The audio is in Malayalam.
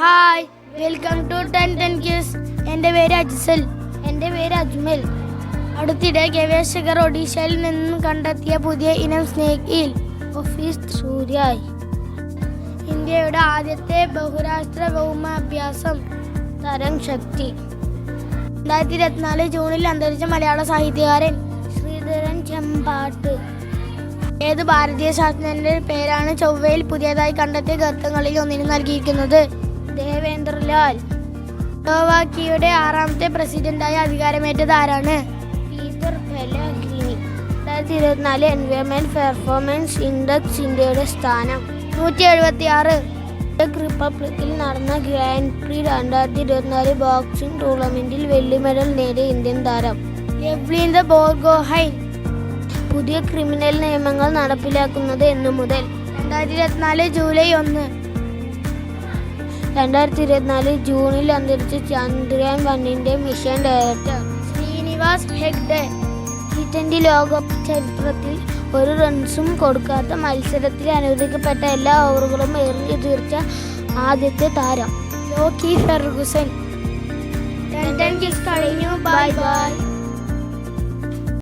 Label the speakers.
Speaker 1: Hi welcome to ten ten kiss എന്റെ പേര് അജ്സൽ. എന്റെ പേര് അജ്മൽ. അടുത്തിടെ ഗവേഷകർ ഒഡീഷയിൽ നിന്നും കണ്ടെത്തിയ പുതിയ ഇനം സ്നേക് ഓഫീസ് സൂര്യായി. ഇന്ത്യയുടെ ആദ്യത്തെ ബഹുരാഷ്ട്ര ഭൗമാഭ്യാസം തരം ശക്തി. രണ്ടായിരത്തി ഇരുപത്തിനാല് ജൂണിൽ അന്തരിച്ച മലയാള സാഹിത്യകാരൻ ശ്രീധരൻ ചെമ്പാട്ട്. ഏത് ഭാരതീയ ശാസ്ത്രജ്ഞന്റെ പേരാണ് ചൊവ്വയിൽ പുതിയതായി കണ്ടെത്തിയ ഗർത്തങ്ങളിൽ ഒന്നിന് നൽകിയിരിക്കുന്നത്? ദേവേന്ദ്രലാൽ സ്ലോവാക്കിയയുടെ ആറാമത്തെ പ്രസിഡന്റായി അധികാരമേറ്റത് ആരാണ്? രണ്ടായിരത്തി ഇരുപത്തിനാല് എൻവയോൺമെന്റ് പെർഫോമൻസ് ഇൻഡെക്സ് ഇന്ത്യയുടെ സ്ഥാനം. നൂറ്റി എഴുപത്തി ആറ് ചെക്ക് റിപ്പബ്ലിക്കിൽ നടന്ന ഗ്രാൻഡ് പ്രി രണ്ടായിരത്തി ഇരുപത്തിനാല് ബോക്സിംഗ് ടൂർണമെന്റിൽ വെള്ളി മെഡൽ നേടിയ ഇന്ത്യൻ താരം ദ ബോർഗോഹൈൻ. പുതിയ ക്രിമിനൽ നിയമങ്ങൾ നടപ്പിലാക്കുന്നത് എന്നു മുതൽ രണ്ടായിരത്തി ഇരുപത്തിനാല് ജൂലൈ ഒന്ന് രണ്ടായിരത്തി ഇരുപത്തിനാല് ജൂണിൽ അന്തരിച്ച ചന്ദ്രയാൻ വണ്ണിന്റെ mission director Srinivas Hegde. T twenty ലോകകപ്പ് ചരിത്രത്തിൽ ഒരു റൺസും കൊടുക്കാത്ത മത്സരത്തിൽ അനുവദിക്കപ്പെട്ട എല്ലാ ഓവറുകളും എറിഞ്ഞു തീർച്ച ആദ്യത്തെ താരം. Lockie Ferguson bye bye